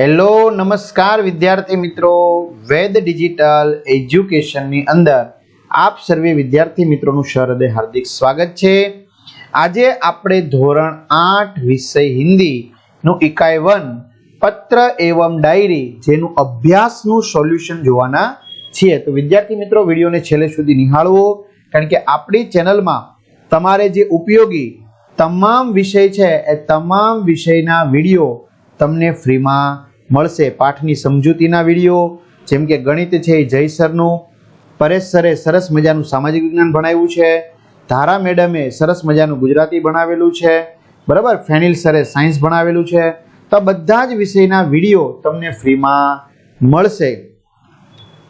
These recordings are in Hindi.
હેલો, નમસ્કાર વિદ્યાર્થી મિત્રો. વેદ ડિજિટલ એજ્યુકેશનની અંદર આપ સર્વે વિદ્યાર્થી મિત્રોનું સહૃદય હાર્દિક સ્વાગત છે. આજે આપણે ધોરણ આઠ વિષય હિન્દીનું ઇકાઈ વન પત્ર એવમ ડાયરી જેનું અભ્યાસનું સોલ્યુશન જોવાના છીએ. તો વિદ્યાર્થી મિત્રો, વિડીયોને છેલ્લે સુધી નિહાળવો, કારણ કે આપણી ચેનલમાં તમારે જે ઉપયોગી તમામ વિષય છે, એ તમામ વિષયના વીડિયો તમને ફ્રીમાં મળશે પાઠની સમજૂતીના વીડિયો, જેમ કે ગણિત છે એ જય પરેશ સરે સરસ મજાનું સામાજિક વિજ્ઞાન ભણાવ્યું છે. ધારા મેડમે સરસ મજાનું ગુજરાતી ભણાવેલું છે. બરાબર? ફેનિલ સરે સાયન્સ ભણાવેલું છે. તો બધા જ વિષયના વીડિયો તમને ફ્રીમાં મળશે.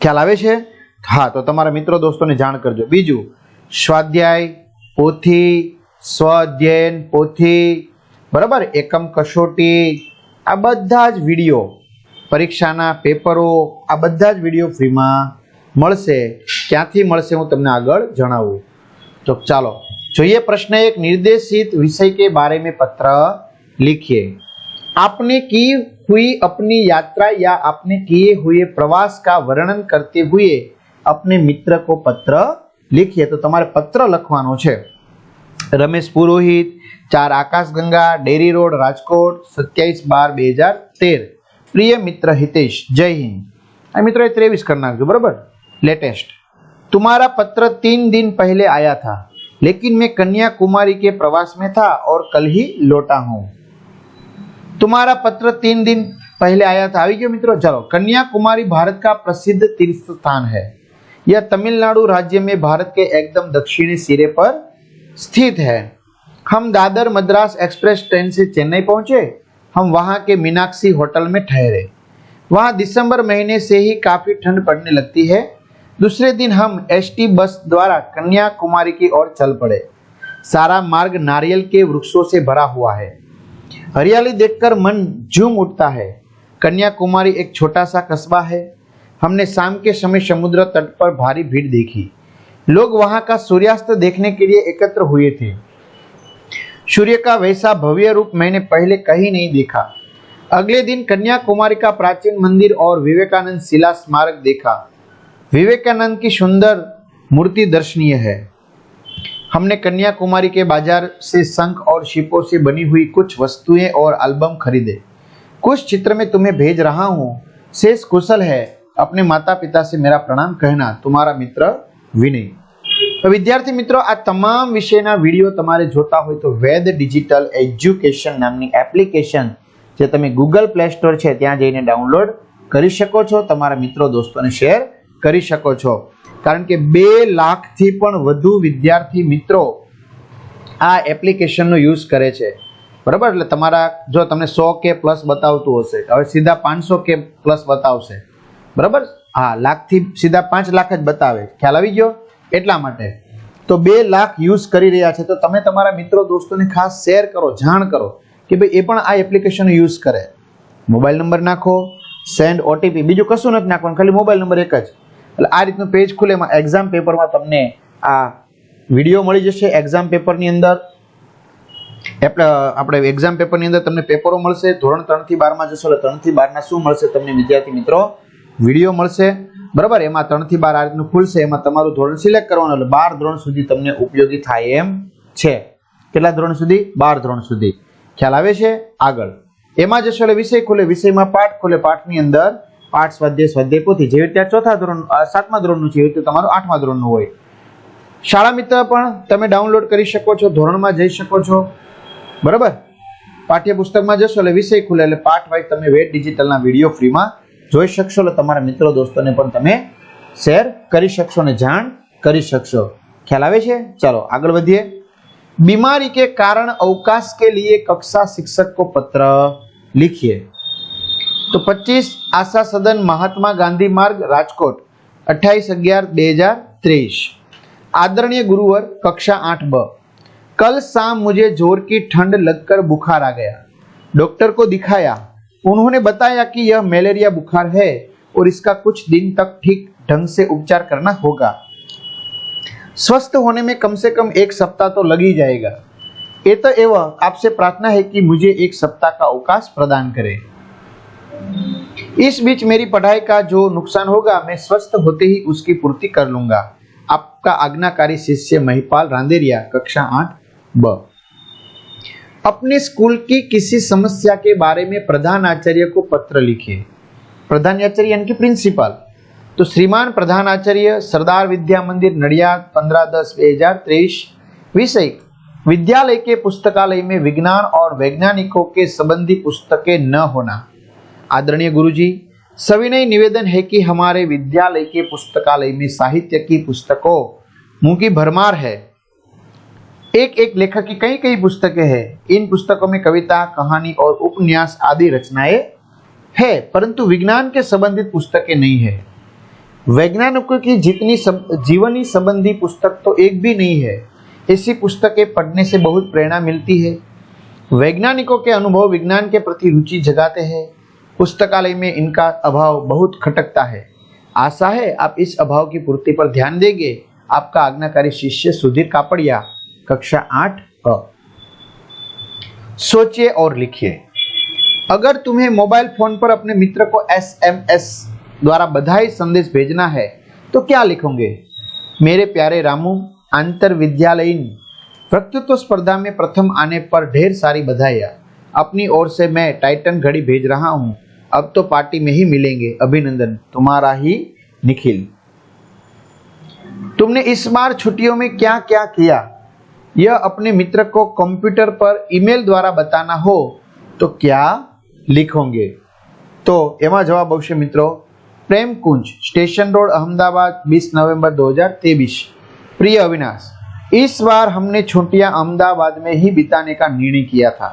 ખ્યાલ આવે છે? હા, તો તમારા મિત્રો દોસ્તોને જાણ કરજો. બીજું, સ્વાધ્યાય, પોથી સ્વ અધ્યયન પોથી. બરાબર? એકમ કસોટી આ બધા જ વિડીયો પરીક્ષાના પેપરો આ બધા જ વિડીયો ફ્રીમાં મળશે ક્યાંથી મળશે હું તમને આગળ જણાવું તો ચાલો જોઈએ પ્રશ્ન એક निर्देशित विषय के बारे में पत्र लिखिए आपने की हुई अपनी यात्रा या आपने किए हुए प्रवास का वर्णन करते हुए अपने मित्र को पत्र लिखिए તો તમારે પત્ર લખવાનો છે રમેશ પુરોહિત ચાર આકાશગંગા ડેરી રોડ રાજકોટ સત્યાવીસ બાર બે હજાર તેર પ્રિય મિત્ર હિતેશ જય હિન્દ આ મિત્રો એ ત્રેવીસ કરી નાખજો બરાબર लेटेस्ट तुम्हारा पत्र तीन दिन पहले आया था लेकिन मैं कन्याकुमारी के प्रवास में था और कल ही लौटा हूँ तुम्हारा पत्र तीन दिन पहले आया था આવી ગયો મિત્રો चलो कन्याकुमारी भारत का प्रसिद्ध तीर्थ स्थान है यह तमिलनाडु राज्य में भारत के एकदम दक्षिणी सिरे पर स्थित है। हम दादर मद्रास एक्सप्रेस ट्रेन से चेन्नई पहुँचे। हम वहाँ के मीनाक्षी होटल में ठहरे। वहाँ दिसंबर महीने से ही काफ़ी ठंड पड़ने लगती है। दूसरे दिन हम एसटी बस द्वारा कन्याकुमारी की ओर चल पड़े। सारा मार्ग नारियल के वृक्षों से भरा हुआ है। हरियाली देखकर मन झूम उठता है। कन्याकुमारी एक छोटा सा कस्बा है। हमने शाम के समय समुद्र तट पर भारी भीड़ देखी। लोग वहाँ का सूर्यास्त देखने के लिए एकत्र हुए थे। सूर्य का वैसा भव्य रूप मैंने पहले कहीं नहीं देखा। अगले दिन कन्याकुमारी का प्राचीन मंदिर और विवेकानंद शिला स्मारक देखा। विवेकानंद की सुंदर मूर्ति दर्शनीय है। हमने कन्याकुमारी के बाज़ार से शंख और शिपों से बनी हुई कुछ वस्तुएँ और एल्बम खरीदे। कुछ चित्र में तुम्हें भेज रहा हूँ। शेष कुशल है। अपने माता पिता से मेरा प्रणाम कहना। तुम्हारा मित्र વિનય. તો વિદ્યાર્થી મિત્રો, આ તમામ વિષયના વીડિયો તમારે જોતા હોય તો વેદ ડિજિટલ એજ્યુકેશન નામની એપ્લિકેશન જે તમે ગૂગલ પ્લે સ્ટોર છે, ત્યાં જઈને ડાઉનલોડ કરી શકો છો, તમારા મિત્રો દોસ્તોને શેર કરી શકો છો. કારણ કે બે લાખથી પણ વધુ વિદ્યાર્થી મિત્રો આ એપ્લિકેશનનો યુઝ કરે છે. બરાબર? એટલે તમારા, જો તમને સો કે પ્લસ બતાવતું હશે હવે સીધા પાંચસો કે પ્લસ બતાવશે. બરાબર? હા, લાખથી સીધા પાંચ લાખ જ બતાવે. ખ્યાલ આવી ગયો? એટલા માટે. તો બે લાખ યુઝ કરી રહ્યા છે. તો તમે તમારા મિત્રો, દોસ્તોને ખાસ શેર કરો, જાણ કરો કે ભાઈ એ પણ આ એપ્લિકેશન યુઝ કરે. મોબાઈલ નંબર નાખો, સેન્ડ ઓટીપી બીજું કશું નથી નાખવાનું, ખાલી મોબાઈલ નંબર એક જ. એટલે આ રીતનું પેજ ખુલે એમાં. એક્ઝામ પેપરમાં તમને આ વીડિયો મળી જશે એક્ઝામ પેપરની અંદર. આપણે એક્ઝામ પેપરની અંદર તમને પેપરો મળશે. ધોરણ ત્રણથી બારમાં જશો એટલે ત્રણથી બારના શું મળશે તમને વિદ્યાર્થી મિત્રો? વીડિયો મળશે. બરાબર? એમાં ત્રણથી બાર આ રીતનું ખુલશે. એમાં તમારું ધોરણ સિલેક્ટ કરવાનું એટલે બાર ધોરણ સુધી તમને ઉપયોગી થાય એમ છે. કેટલા ધોરણ સુધી? બાર ધોરણ સુધી. ખ્યાલ આવે છે? આગળ. એમાં જશો એટલે વિષય ખુલે. વિષયમાં પાઠ ખુલે. પાઠની અંદર પાઠ સ્વાધ્યાય સ્વાધ્યાય પોથી. જેવી રીતે ચોથા ધોરણ સાતમા ધોરણનું છે, એવી રીતે તમારું આઠમા ધોરણનું હોય. શાળા મિત્ર પણ તમે ડાઉનલોડ કરી શકો છો, ધોરણમાં જઈ શકો છો. બરાબર? પાઠ્યપુસ્તકમાં જશો એટલે વિષય ખુલે એટલે પાઠ વાઇઝ તમે વેટ ડિજિટલના વીડિયો ફ્રીમાં જોઈ શકશો એટલે તમારા મિત્રો દોસ્તોને પણ તમે શેર કરી શકશો અને જાણ કરી શકશો ખ્યાલ આવે છે ચલો આગળ વધીએ बीमारी के कारण अवकाश के लिए कक्षा शिक्षक को पत्र लिखिए तो 25 आशा सदन महात्मा गांधी मार्ग राजकोट 28 ग्यारह दो हजार तेईस आदरणीय गुरुवर कक्षा आठ ब कल शाम मुझे जोर की ठंड लगकर बुखार आ गया डॉक्टर को दिखाया उन्होंने बताया कि यह मलेरिया बुखार है और इसका कुछ दिन तक ठीक ढंग से उपचार करना होगा। स्वस्थ होने में कम से कम एक सप्ताह तो लग ही जाएगा। ये तो एवं आपसे प्रार्थना है कि मुझे एक सप्ताह का अवकाश प्रदान करें। इस बीच मेरी पढ़ाई का जो नुकसान होगा, मैं स्वस्थ होते ही उसकी पूर्ति कर लूँगा। आपका आज्ञाकारी शिष्य महिपाल रांदेरिया, कक्षा आठ, ब। अपने स्कूल की किसी समस्या के बारे में प्रधान आचार्य को पत्र लिखे। प्रधान आचार्य यानी कि प्रिंसिपल। तो श्रीमान प्रधान आचार्य सरदार विद्या मंदिर नडिया पंद्रह दस दो हज़ार तेईस विषय, विद्यालय के पुस्तकालय में विज्ञान और वैज्ञानिकों के संबंधी पुस्तकें न होना। आदरणीय गुरुजी सविनय निवेदन है कि हमारे विद्यालय के पुस्तकालय में साहित्य की पुस्तकों मुँह की भरमार है। एक एक लेखक की कई कई पुस्तकें हैं। इन पुस्तकों में कविता कहानी और उपन्यास आदि रचनाएँ है परंतु विज्ञान के संबंधित पुस्तकें नहीं है। वैज्ञानिकों की जितनी सब, जीवनी संबंधी पुस्तक तो एक भी नहीं है। ऐसी पुस्तकें पढ़ने से बहुत प्रेरणा मिलती है। वैज्ञानिकों के अनुभव विज्ञान के प्रति रुचि जगाते हैं। पुस्तकालय में इनका अभाव बहुत खटकता है। आशा है आप इस अभाव की पूर्ति पर ध्यान देंगे। आपका आज्ञाकारी शिष्य सुधीर कापड़िया। कक्षा आठ अ। सोचिए और लिखिए। अगर तुम्हें मोबाइल फ़ोन पर अपने मित्र को एस एम एस द्वारा बधाई संदेश भेजना है तो क्या लिखोगे? मेरे प्यारे रामू अंतर विद्यालयीन वक्तृत्व स्पर्धा में प्रथम आने पर ढेर सारी बधाइयाँ। अपनी ओर से मैं टाइटन घड़ी भेज रहा हूँ। अब तो पार्टी में ही मिलेंगे। अभिनंदन। तुम्हारा ही निखिल। तुमने इस बार छुट्टियों में क्या क्या किया? यह अपने मित्र को कंप्यूटर पर ईमेल द्वारा बताना हो तो क्या लिखोगे तो એમાં જવાબ આવશે મિત્રો પ્રેમ કુંજ સ્ટેશન રોડ अहमदाबाद 20 नवंबर 2023 प्रिय अविनाश इस बार हमने छुट्टियां अहमदाबाद में ही बिताने का निर्णय किया था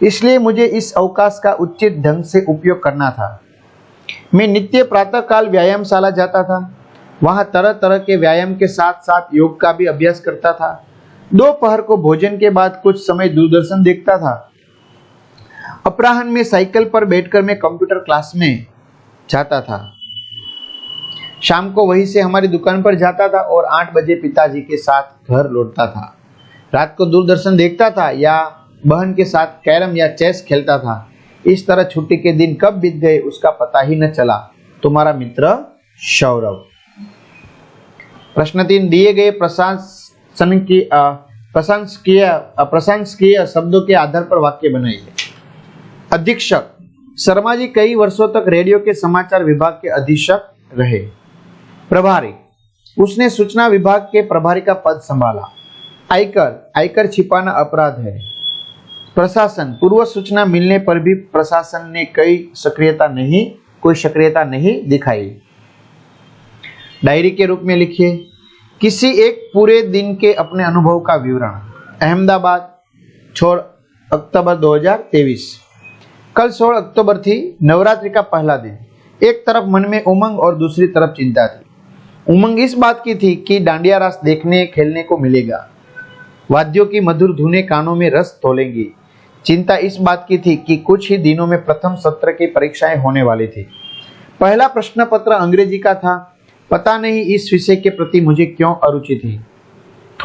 इसलिए मुझे इस अवकाश का उचित ढंग से उपयोग करना था मैं नित्य प्रातःकाल व्यायामशाला जाता था वहां तरह तरह के व्यायाम के साथ साथ योग का भी अभ्यास करता था दोपहर को भोजन के बाद कुछ समय दूरदर्शन देखता था। अपराहन में साइकिल पर बैठकर मैं कंप्यूटर क्लास में जाता था। शाम को वहीं से हमारी दुकान पर जाता था और आठ बजे पिताजी के साथ घर लौटता था। रात को दूरदर्शन देखता था या बहन के साथ कैरम या चेस खेलता था। इस तरह छुट्टी के दिन कब बीत गए उसका पता ही न चला। तुम्हारा मित्र सौरभ प्रश्न तीन, दिए गए प्रशासन की प्रशंसकीय प्रशंसकीय शब्दों के आधार पर वाक्य बनाइए अधीक्षक, शर्मा जी कई वर्षों तक रेडियो के समाचार विभाग के अधीक्षक रहे। प्रभारी, उसने सूचना विभाग के प्रभारी का पद संभाला। आयकर आयकर छिपाना अपराध है। प्रशासन, पूर्व सूचना मिलने पर भी प्रशासन ने कई सक्रियता नहीं, कोई सक्रियता नहीं दिखाई। डायरी के रूप में लिखिए। किसी एक पूरे दिन के अपने अनुभव का विवरण। अहमदाबाद छोड़ अक्टूबर 2023 कल 16 अक्टूबर थी, नवरात्रि का पहला दिन। एक तरफ़ मन में उमंग और दूसरी तरफ़ चिंता थी। उमंग इस बात की थी कि डांडिया रास देखने, खेलने को मिलेगा। वाद्यों की मधुर धुने कानों में रस तोलेंगी। चिंता इस बात की थी कि कुछ ही दिनों में प्रथम सत्र की परीक्षाएँ होने वाली थी। पहला प्रश्न पत्र अंग्रेज़ी का था। पता नहीं इस विषय के प्रति मुझे क्यों अरुचि थी।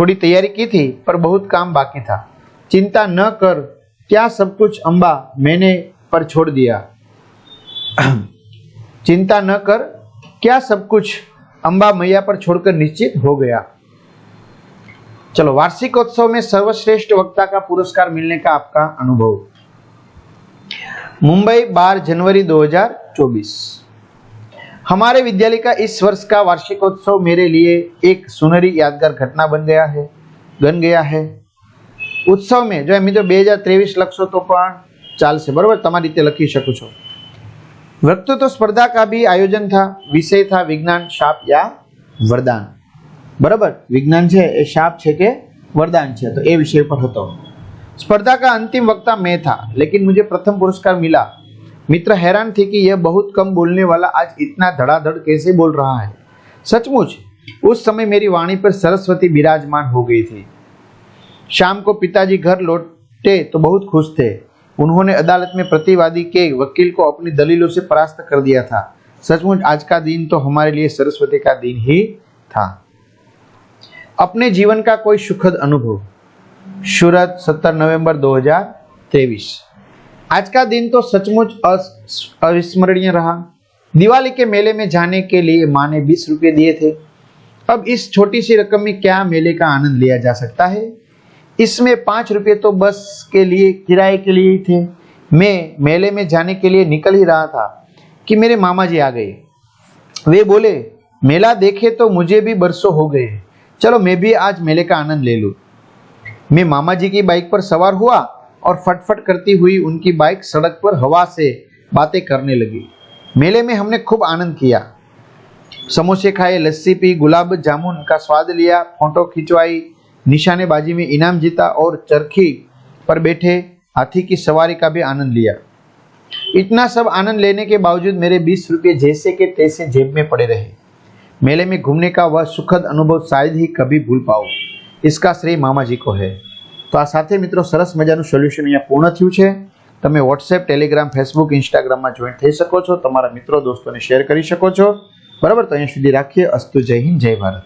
थोड़ी तैयारी की थी, पर बहुत काम बाकी था। चिंता न कर, क्या सब कुछ अंबा मैंने पर छोड़ दिया। चिंता न कर, क्या सब कुछ अंबा मैया पर छोड़कर निश्चित हो गया। चलो, वार्षिकोत्सव में सर्वश्रेष्ठ वक्ता का पुरस्कार मिलने का आपका अनुभव। मुंबई, बार जनवरी 2024 हमारे विद्यालय का इस वर्ष का वार्षिकोत्सव मेरे लिए एक सुनहरी यादगार घटना बन गया है बन गया है ઉત્સવ મેં જો મિત્રો બે હજાર ત્રેવીસ લખશો તો પણ ચાલશે બરોબર તમારી રીતે લખી શકો છો वक्तृत्व स्पर्धा का भी आयोजन था विषय था विज्ञान शाप या वरदान बराबर विज्ञान છે એ શાપ છે કે वरदान છે तो એ विषय पर હતો स्पर्धा का अंतिम वक्ता मैं था लेकिन मुझे प्रथम पुरस्कार मिला मित्र हैरान थे कि यह बहुत कम बोलने वाला आज इतना धड़ाधड़ कैसे बोल रहा है? सचमुच, उस समय मेरी वाणी पर सरस्वती विराजमान हो गई थी। शाम को पिताजी घर लौटे तो बहुत खुश थे। उन्होंने अदालत में प्रतिवादी के वकील को अपनी दलीलों से परास्त कर दिया था। सचमुच, आज का दिन तो हमारे लिए सरस्वती का दिन ही था। अपने जीवन का कोई सुखद अनुभव? सूरत 17 नवंबर 2023 आज का दिन तो सचमुच अविस्मरणीय रहा। दिवाली के मेले में जाने के लिए माँ ने बीस रुपए दिए थे। अब इस छोटी सी रकम में क्या मेले का आनंद लिया जा सकता है? इसमें पाँच रुपये तो बस के लिए, किराए के लिए ही थे। मैं मेले में जाने के लिए निकल ही रहा था कि मेरे मामा जी आ गए। वे बोले, मेला देखे तो मुझे भी बरसों हो गए। चलो मैं भी आज मेले का आनंद ले लूँ। मैं मामा जी की बाइक पर सवार हुआ और फटफट करती हुई उनकी बाइक सड़क पर हवा से बातें करने लगी। मेले में हमने खूब आनंद किया। समोसे खाए, लस्सी पी, गुलाब जामुन का स्वाद लिया, फ़ोटो खिंचवाई, निशानेबाजी में इनाम जीता और चरखी पर बैठे हाथी की सवारी का भी आनंद लिया। इतना सब आनंद लेने के बावजूद मेरे बीस रुपये जैसे के तैसे जेब में पड़े रहे। मेले में घूमने का वह सुखद अनुभव शायद ही कभी भूल पाओ इसका श्रेय मामा जी को है। તો આ સાથે મિત્રો સરસ મજાનું સોલ્યુશન અહીંયા પૂર્ણ થયું છે. તમે વોટ્સએપ ટેલિગ્રામ ફેસબુક ઇન્સ્ટાગ્રામમાં જોઈન થઈ શકો છો. તમારા મિત્રો, દોસ્તોને શેર કરી શકો છો. બરાબર? તો અહીંયા સુધી રાખીએ. અસ્તુ જય હિન્દ, જય ભારત.